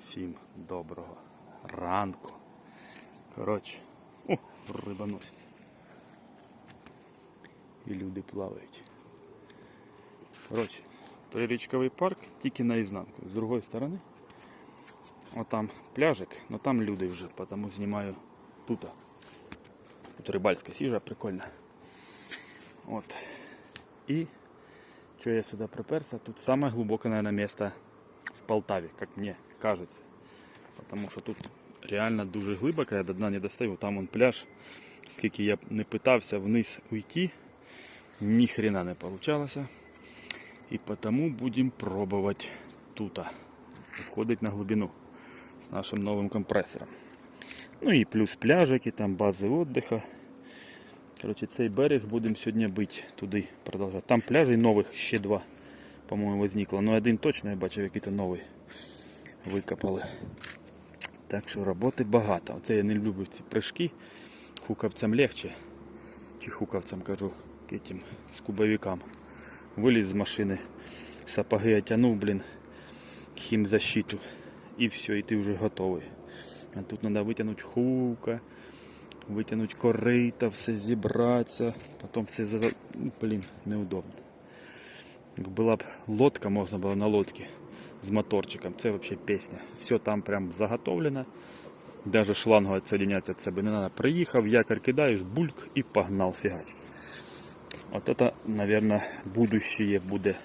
Всім доброго ранку. Коротше, о, риба носить. І люди плавають. Коротше, прирічковий парк тільки наізнанку. З другої сторони. Отам пляжик, але там люди вже, тому знімаю тут. Тут рибальська сіжа прикольна. От. І що я сюди приперся, тут саме глибоке, наверное, місце в Полтаві, як мені Кажеться. Потому що тут реально дуже глибоко, я до дна не достаю. Там он пляж. Скільки я не питався вниз уйти, ні хрена не получалося. І потому будемо пробувати тут входить на глибину з нашим новим компресором. Ну і плюс пляжики, там бази віддиху. Коротше, цей берег будемо сьогодні бити туди продовжувати. Там пляжей нових ще два, по-моєму, возникло. Ну один точно я бачив, який то новий викопали. Так що роботи багато. Оце я не люблю ці прыжки. Хукавцям легче. Чи хукавцям кажу, к этим скубовикам. Виліз з машини, сапоги отягнув, блін, хімзащиту. І все, і ти вже готовий. А тут треба витягнути хука, витягнути корита, все зібратися, потім все за... ну, блін, неудобно. Як була б лодка, можна було на лодці з моторчиком, це взагалі пісня. Все там прям заготовлено. Даже шлангу відсоединять від себе не треба. Приїхав, якорь кидаєш, бульк і погнав фігач. Вот это, наверное, будущее буде.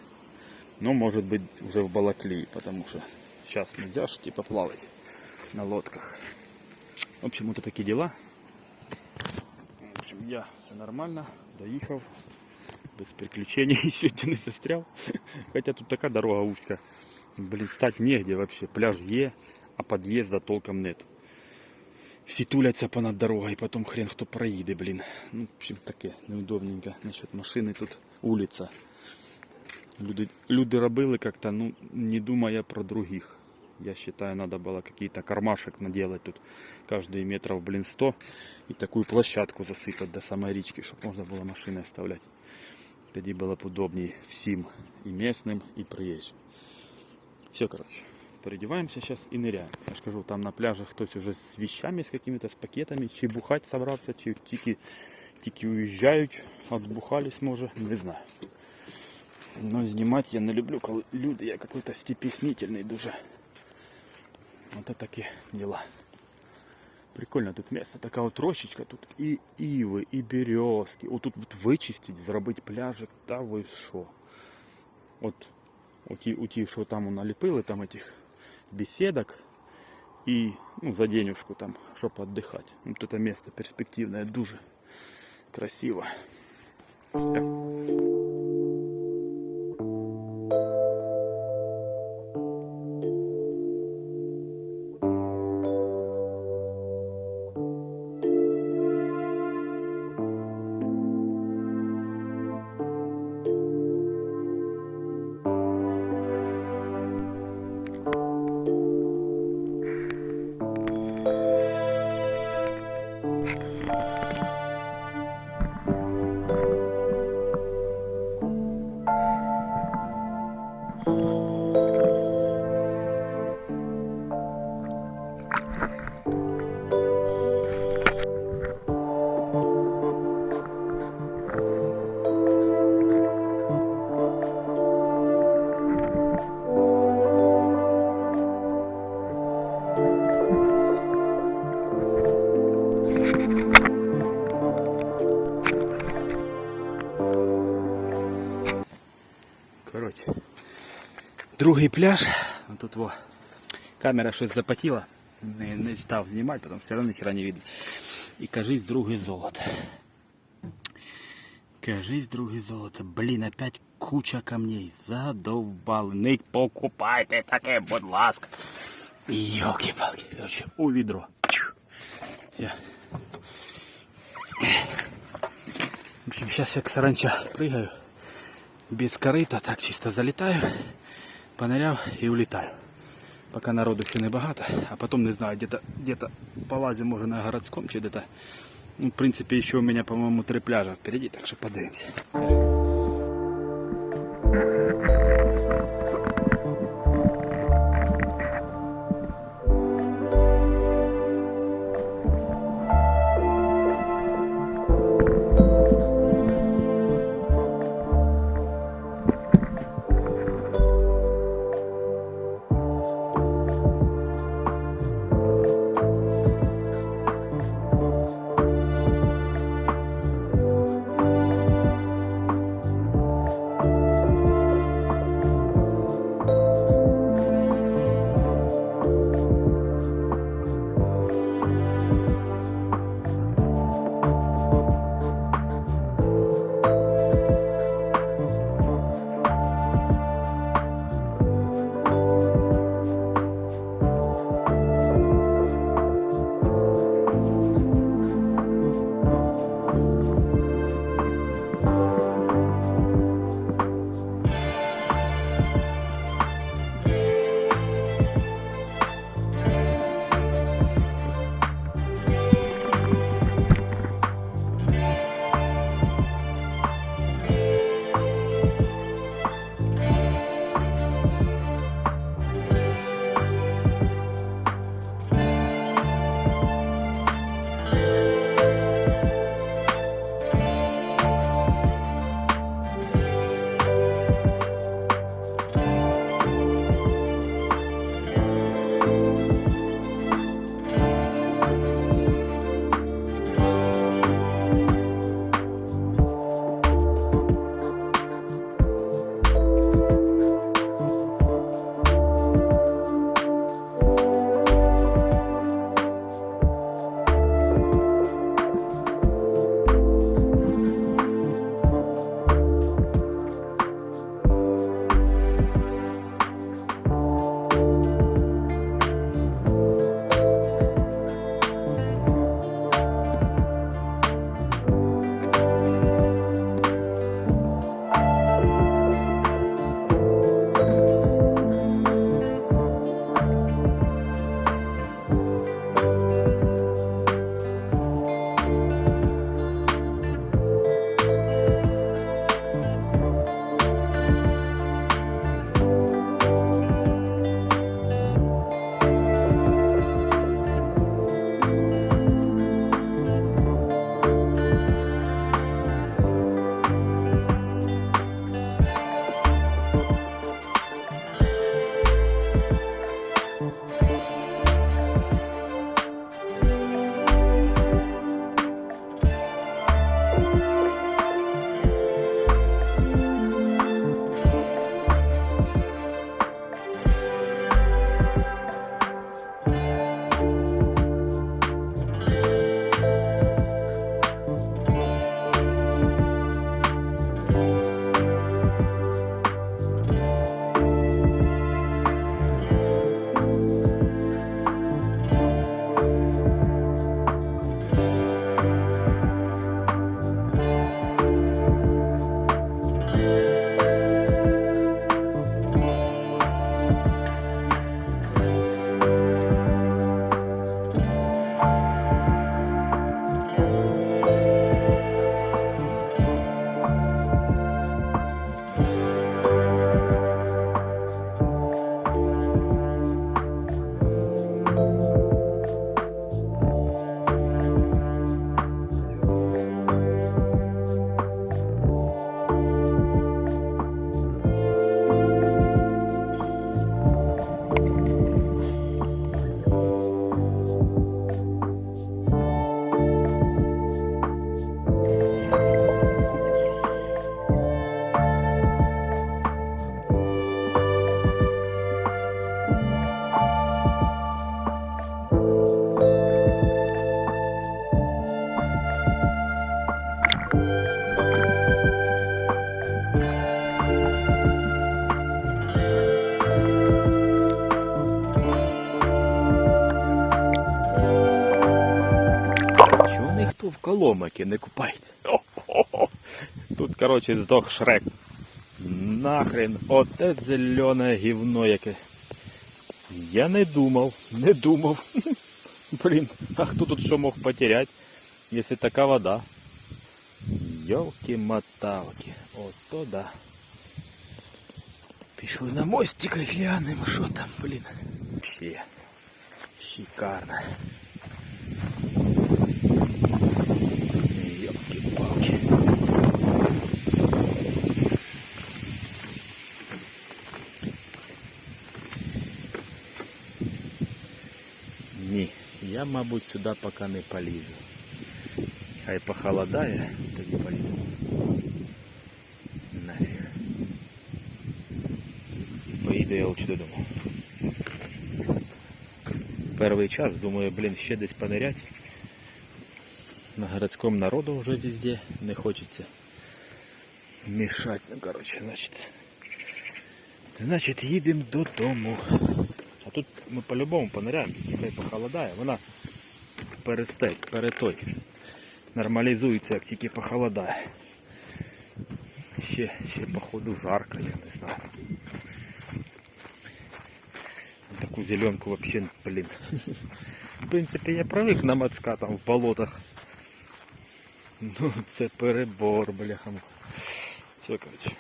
Ну, может быть, уже в Балаклии, потому что сейчас нельзя ж типа плавать на лодках. В общем, вот такие дела. В общем, я все нормально, доїхав, без приключений, сьогодні не застрял. Хотя тут така дорога узька. Блин, стать негде вообще. Пляж є, а подъезда толком нет. Всі туляться понад дорогою, і потім хрен хто проїде, блін. Ну, в общем, таке неудобненько. Насчет машини тут вулиця. Люди, люди робили как-то, ну, не думая про других. Я считаю, надо было какие-то кармашек наделать тут. Каждый метров, блин, 100. И такую площадку засыпать до самой речки, чтобы можно было машины оставлять. Тоді было б удобнее всем. И местным, и приезжим. Все, короче. Переодеваемся сейчас и ныряем. Я ж кажу, там на пляже хтось уже с вещами, с какими-то, с пакетами, чи бухать собрався, чи тільки, тільки уїжджають, отбухались, може, не знаю. Но знімати я не люблю, коли люди, я какой-то степеснительний дуже. Вот такі дела. Прикольно тут місце, така от рощечка, тут і іви, і березки. Отут от вичистити, зробити пляжик, та ви що. От оті, оті, що там наліпили, там этих беседок и ну, за денежку там, чтобы отдыхать. Вот это место перспективное, дуже красиво. Всё. другий пляж. Тут во камера щось запотіла. Не, не став знімати, потім все одно ніхера не видно. І кажись, другий золото. Кажись, другий золото. Блін, опять куча камней. Задовбали. Не покупайте таке, будь ласка. Йолки-палки. Короче, у відро. Чу. Я. В общем, сейчас я к саранча прыгаю. Без корита, так чисто залітаю, поныряв і улітаю. Поки народу все небагато, а потім не знаю, где-то где полазим, може на городском чи где-то. Ну, в принципі, ще у мене, по-моєму, три пляжа впереді, так що подивимося. ніхто в Коломаки не купається? О-хо-хо. Тут, коротше, здох шрек. Нахрен, оте зелене гівно яке. Я не думав, не думав. Блін, а хто тут що мог потерять, якщо така вода? Йолки-моталки. Ото да. Пішли на мостик і глянемо, що там, блін. Ще. Шикарно. мабуть, сюди поки не полізу. Хай похолодає, тоді полізу. Нафіг. Поїду я лучше додому. Перший час, думаю, блін, ще десь понирять. На городском народу уже везде не хочется мешать. Ну, короче, значит. Значит, їдемо додому. Тут ми по-любому пониряємо, хай похолодає. Вона перестать, перетой. Нормалізується, як тільки похолодає. Ще, ще походу жарко, я не знаю. Таку зеленку вообще, блин. В принципі, я привик на мацка там в болотах. Ну, це перебор, бляха. Все, коротше,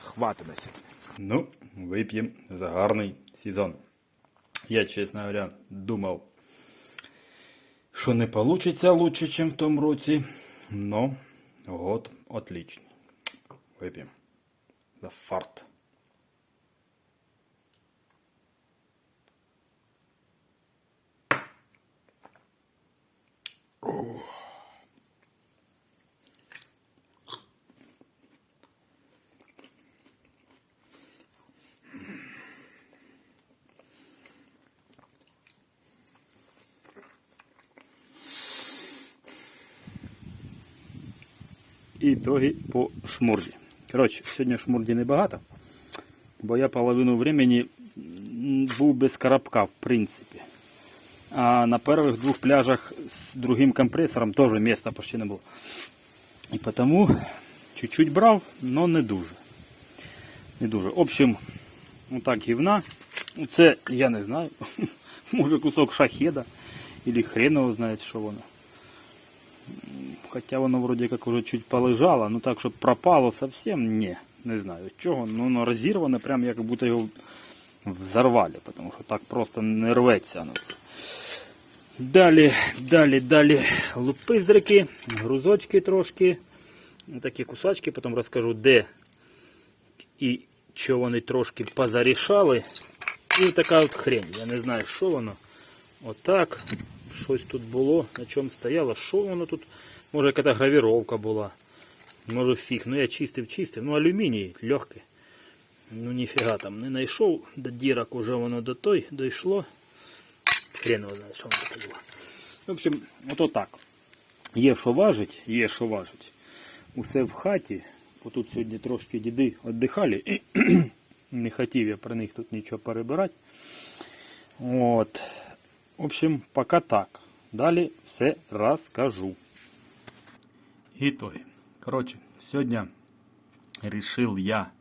хватить на сьогодні. Ну, вип'ємо за гарний сезон. Я, чесно говоря, думав, що не вийде лучше, ніж в тому році. Но год отличний. Вип'ємо. За фарт. Ітоги по шмурді. Коротше, сьогодні шмурді небагато, бо я половину времени був без коробка, в принципі. А на перших двох пляжах з другим компресором теж місця почти не було. І тому чуть-чуть брав, але не дуже. Не дуже. В общем, отак гівна. Ну, Це я не знаю. Може кусок шахеда. Или хрен его знает, що воно. Хотя воно вроде как уже чуть полежало, ну так, щоб пропало совсем, не, не знаю чого. Ну воно розірване, прям як будто його взорвали, тому що так просто не рветься воно. Далі, далі, далі лупиздрики, грузочки трошки. Такі кусачки, потім розкажу, де і що вони трошки позарішали. І така от хрень. Я не знаю, що воно. Отак. Щось тут було, на чому стояло. Що воно тут? Може якась гравіровка була. Може фіг. Ну я чистив, чистив. Ну алюміній легкий. Ну ніфіга там не знайшов. До дірок уже воно до той дійшло. Хрен його знає, що воно таке було. В общем, ото так. Є що важить, є що важить. Усе в хаті. Бо тут сьогодні трошки діди віддихали. І не хотів я про них тут нічого перебирати. От. В общем, пока так. Далі все розкажу. Итоги. Короче, сегодня решил я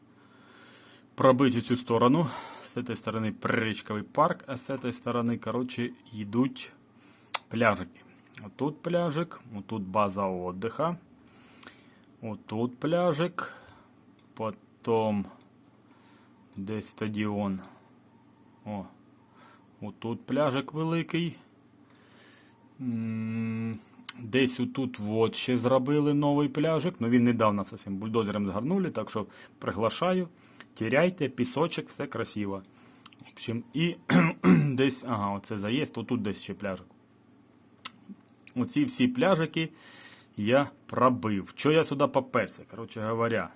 пробить цю сторону С этой стороны приречковий парк, а с этой стороны, короче, йдуть пляжики. Отут пляжик, отут база отдыха. Отут пляжик. Потом десь стадіон. О, отут пляжик великий. Десь отут от ще зробили новий пляжик. Ну він недавно зовсім бульдозером згарнули, так що приглашаю. Теряйте, пісочок, все красиво. В общем, і десь, ага, оце заїзд, отут десь ще пляжик. Оці всі пляжики я пробив. Що я сюди поперся, коротше говоря,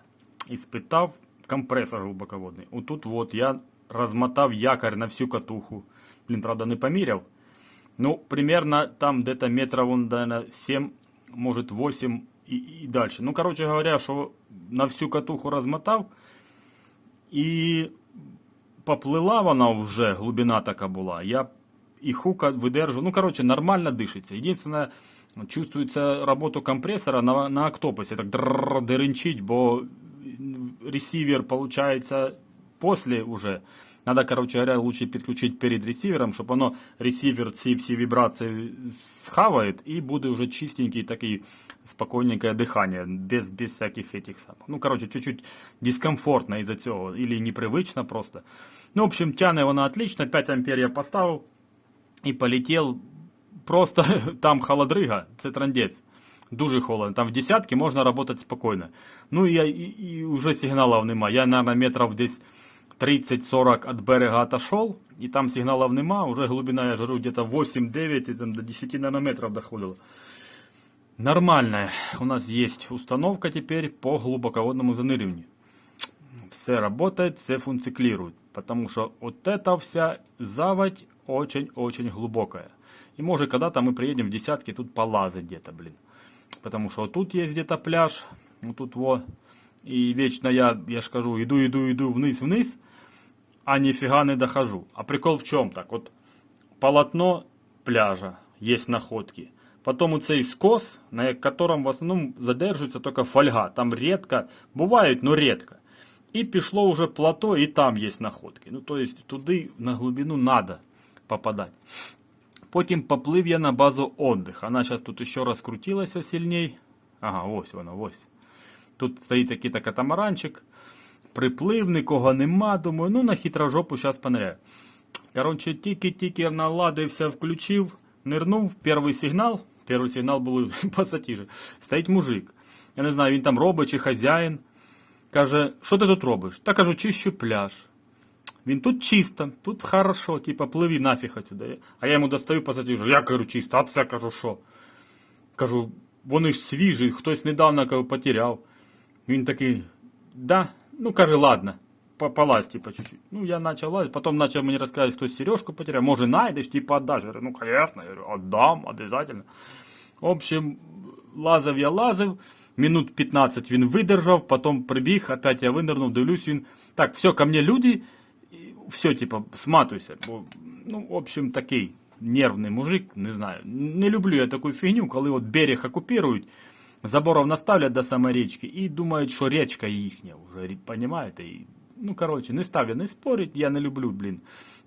і спитав компресор глибоководний. Отут от я розмотав якорь на всю катуху. Блін, правда, не поміряв. Ну, примерно там где-то метров, он, наверное, 7, может 8 и, и дальше. Ну, короче говоря, что на всю катуху размотав. І поплила вона вже, глибина така була. Я і хука видержу. Ну, короче, нормально дишиться. Єдине, чувствується роботу компресора на, на октопусі. Так дрррр, деренчить, бо ресивер, получается, после уже. Надо, короче говоря, лучше подключить перед ресивером, чтобы оно ресивер ці всі вибрации схавает и буде уже чистенький такий спокойненькое дыхание, без, без всяких этих самых. Ну, короче, чуть-чуть дискомфортно из-за цього, или непривычно просто. Ну, в общем, тяне вона отлично, 5 ампер я поставив і полетел. Просто там холодрига, це трандець. Дуже холодно. Там в десятки можна работать спокійно. Ну і, я, і, і вже сигналів нема. Я, наверное, метрів десь 30-40 от берега отошел, и там сигналов нема, уже глубина, я жару, где-то 8-9, и там до 10 нанометров доходило. Нормальная у нас есть установка теперь по глубоководному заныриванию. Все работает, все функционирует, потому что вот эта вся заводь очень-очень глубокая. И может когда-то мы приедем в десятки тут полазать где-то, блин. Потому что вот тут есть где-то пляж, вот тут вот. И вечно я, я ж кажу, иду, иду, иду вниз-вниз, а нифига не дохожу. А прикол в чем так? Вот полотно пляжа, есть находки. Потом у цей скос, на котором в основном задерживается только фольга. Там редко, бывают, но редко. И пішло уже плато, и там есть находки. Ну, то есть туди на глубину надо попадать. Потім поплив я на базу отдых. Она сейчас тут еще раскрутилася сильней. Ага, ось вона, ось. Тут стоїть такий та катамаранчик. Приплив, нікого нема. Думаю, ну на хитрожопу зараз поныряю. Коротше, тільки-тільки наладився, включив, нирнув, перший сигнал. Перший сигнал був пасатіжі. Стоїть мужик. Я не знаю, він там робить чи хазяїн. Каже, що ти тут робиш? Та кажу, чищу пляж. Він тут чисто, тут хорошо, типа пливі нафіг отсюда. А я йому достаю пасатіжу. Я кажу, чисто, а це кажу, що? Кажу, вони ж свіжі, хтось недавно потеряв. Він такий, да, ну каже, ладно, по- полазь, типа, чуть-чуть. Ну, я начал лазить, потом начал мне рассказывать, кто сережку потерял. Может, найдешь, типа, отдашь. Я говорю, ну, конечно, я говорю, отдам, обязательно. В общем, лазив я лазив, минут 15 він видержав, потом прибіг, опять я винирнув, дивлюсь, він, так, все, ко мне люди, і все, типа, сматуйся. Бо, ну, в общем, такий нервний мужик, не знаю. Не люблю я таку фігню, коли от берег окупірують, Заборов наставлять до самої річки і думають, що річка їхня вже, понімаєте? І, ну, коротше, не ставлять, не спорять, я не люблю, блін.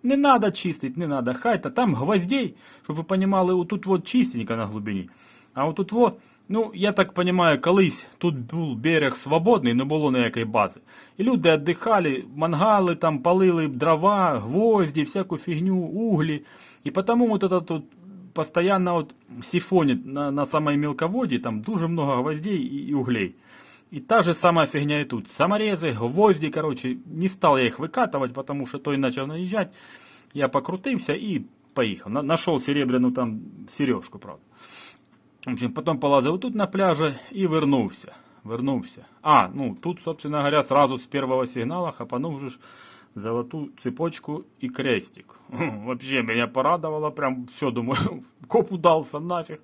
Не надо чистить, не надо. Хай-то там гвоздей, щоб ви понімали, отут вот чистенько на глибині. А отут вот, ну, я так понимаю, колись тут був берег свободний, не було ніякої бази. І люди віддихали, мангали там, палили дрова, гвозді, всяку фігню, углі. І потому вот это тут постоянно вот сифонит на, на самой мелководье, там дуже много гвоздей и, и углей. И та же самая фигня и тут. Саморезы, гвозди, короче, не стал я их выкатывать, потому что той начал наезжать. Я покрутился и поехал. На- нашел серебряную там сережку, правда. В общем, потом полазил тут на пляже и вернулся. Вернулся. А, ну тут, собственно говоря, сразу с первого сигнала хапанул же золотую цепочку и крестик. Вообще меня порадовало, прям все, думаю, коп удался нафиг,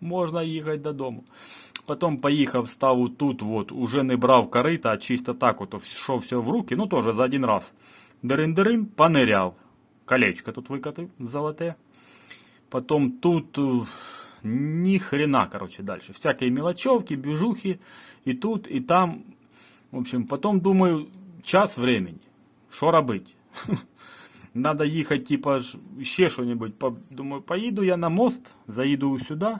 можно ехать додому. Потом поїхав, став тут, вот, уже не брав корита, а чисто так от йшов все в руки, ну теж за один раз. Дирин-дирин, пониряв. Колечко тут викатив золоте. Потом тут э, ни хрена, короче, дальше. Всякие мелочевки, бежухи, и тут, и там. В общем, потом думаю, час времени Що робити? Надо їхати, типа, ж, ще що-небудь. По- Думаю, поїду я на мост, заїду сюди,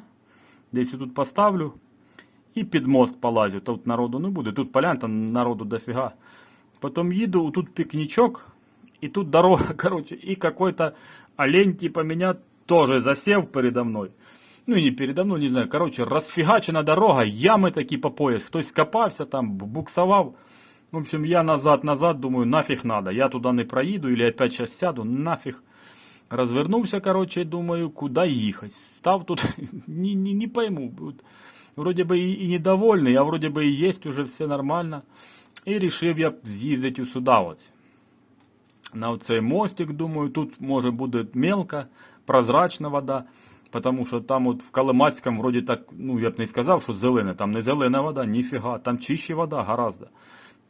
десь тут поставлю. І під мост полазю. Тут народу не буде. Тут полян, там народу дофіга. Потом еду, тут пикничок, и тут дорога, короче, и какой-то олень типа меня тоже засев передо мной. Ну и не передо мной, не знаю, короче, расфигачена дорога, ямы такие по пояс, хтось скопався там, буксовал. В общем, я назад-назад думаю, нафиг надо, я туда не проеду или опять сейчас сяду, нафиг. Развернулся, короче, и думаю, куда ехать. Став тут, не, не, не пойму. вот Вроде бы и, и недовольный, а вроде бы и есть уже все нормально. І рішив я з'їздити сюди ось. На оцей мостик, думаю, тут може буде мелка, прозрачна вода. Потому що там от в Калимацькому вроді так, ну я б не сказав, що зелена, там не зелена вода, ніфіга, там чище вода гораздо.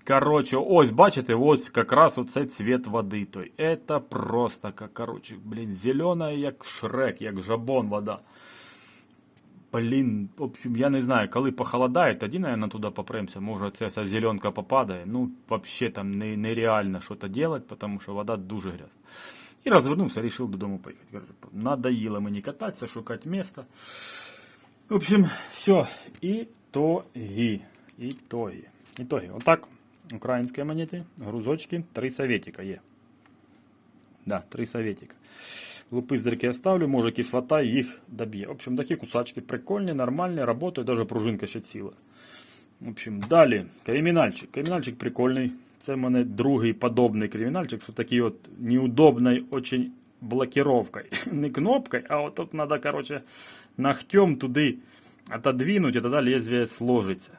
Короче, ось, бачите, ось якраз оцей цвет води той. Это просто, как, короче, блін, зелена, як шрек, як жабон вода. Блін, в общем, я не знаю, коли похолодає, тоді, наверное, туди попремся. Може, ця вся зеленка попадає. Ну, вообще там не, нереально щось робити, тому що вода дуже грязна. І розвернувся, вирішив додому поїхати. Кажу, надоїло мені кататися, шукати місце. В общем, все. Ітоги. Ітоги. Ітоги. Отак. Українські монети, грузочки, три советика є. Да, три советика. Лупыздерки оставлю, може кислота їх доб'є. В общем, такі кусачки прикольні, нормальні, работають, даже пружинка ще ціла. В общем, далі, кримінальчик. Кримінальчик прикольний. Це в мене другий подобний кримінальчик з такий от неудобною очень блокировкой. Не кнопкой, а от тут надо, короче, ногтем туди отодвинуть, і тоді лезвие сложиться.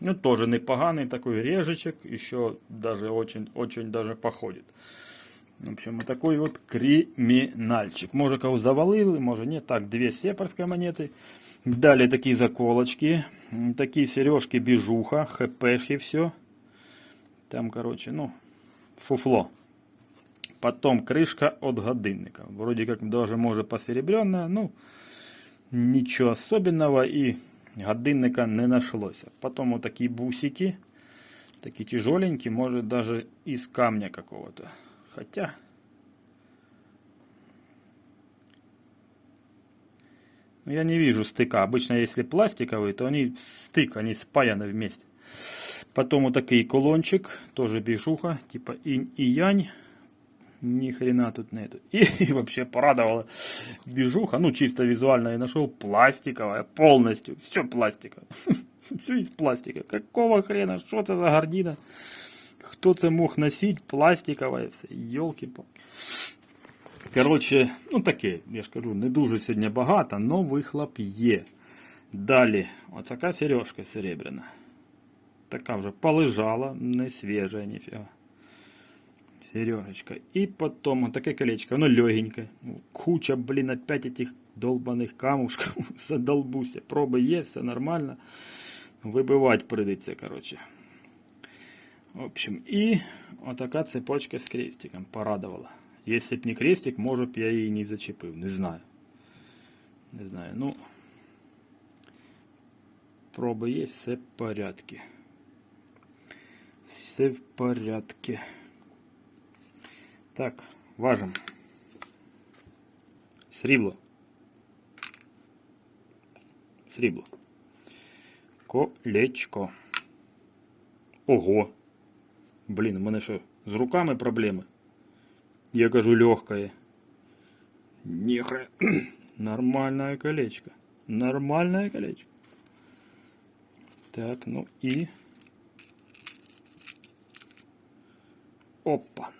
ну, тоже непоганий такой режечек, еще даже очень, очень даже походит. В общем, вот такой вот криминальчик. Може кого завалили, може нет. Так, две сепарской монеты. Далее такие заколочки. Такие сережки бижуха, хпшки все. Там, короче, ну, фуфло. Потом крышка от годинника. Вроде как даже може посеребренная, ну, ничего особенного и годинника не нашлося. Потом вот такие бусики. Такие тяжеленькие, может даже из камня какого-то. Хотя... Ну, я не вижу стыка. Обычно, если пластиковые, то они стык, они спаяны вместе. Потом вот такой колончик, тоже бижуха, типа инь и янь Ни хрена тут нету. И, и вообще порадовала бижуха. Ну, чисто визуально я нашел пластиковая полностью. Все пластиковое. Все из пластика. Какого хрена? Что это за гордина? Хто це мог носити? Пластикове все. Йолки-палки. Коротше, ну таке, я ж кажу, не дуже сьогодні багато, але вихлоп є. Далі, оцяка сережка серебряна. Така вже полежала, не свіжа, ніфіга. Сережечка. І потім отаке колечко, воно легеньке. Куча, блін, опять этих долбаних камушків. Задолбуся. Проби є, все нормально. Вибивати прийдеться, коротше. В общем, и вот такая цепочка с крестиком порадовала. Если б не крестик, может б я її не зачепив. Не знаю. Не знаю. Ну, проби є, все в порядке. Все в порядке. Так, важим. Срібло. Срібло. Колечко. Ого. Блін, у мене що, з руками проблеми? Я кажу легкое. Нехрен. Нормальное колечко. Нормальное колечко. Так, ну и... Опа.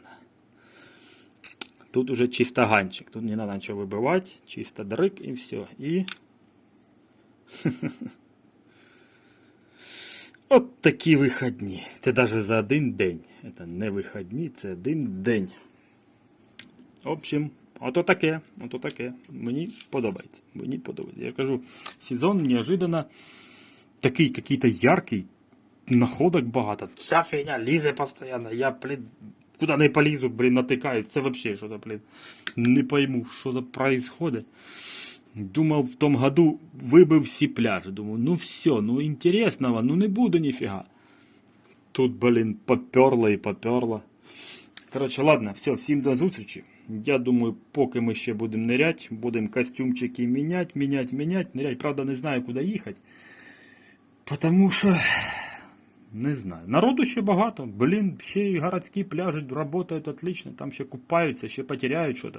Тут уже чисто ганчик. Тут не надо ничего выбивать. Чисто дрык и все. И... От такі вихідні. Це навіть за один день. Це не вихідні, це один день. В общем, ото таке, ото таке. Мені подобається. Мені подобається. Я кажу, сезон неожиданно такий какий-то яркий, находок багато. Вся фігня лізе постійно. Я, блін, куди не полізу, блін, натикаю. Це взагалі що то, блін. Не пойму, що це происходит. Думав, в том году вибив всі пляжі. Думаю, ну все, ну інтересного, ну не буде ніфіга. Тут, блін, поперло і поперло. Коротше, ладно, все, всім до зустрічі. Я думаю, поки ми ще будемо ниряти, будемо костюмчики міняти, міняти, міняти, ниряти. Правда, не знаю, куди їхати. Потому що не знаю. Народу ще багато. Блін, ще й городські пляжі працюють отлично. Там ще купаються, ще потеряють щось.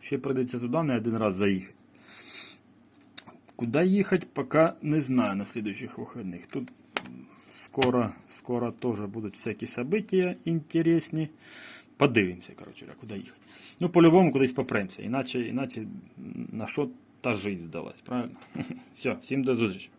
Ще прийдеться туди не один раз заїхати. Куда ехать, пока не знаю на следующих выходных. Тут м, скоро, скоро тоже будут всякие события интересні. Подивимося, короче, говоря, куди їхати. Ну, по-любому кудись попремся. Іначе, іначе м, на що та жизнь здалась, правильно? Все, всім до зустрічі.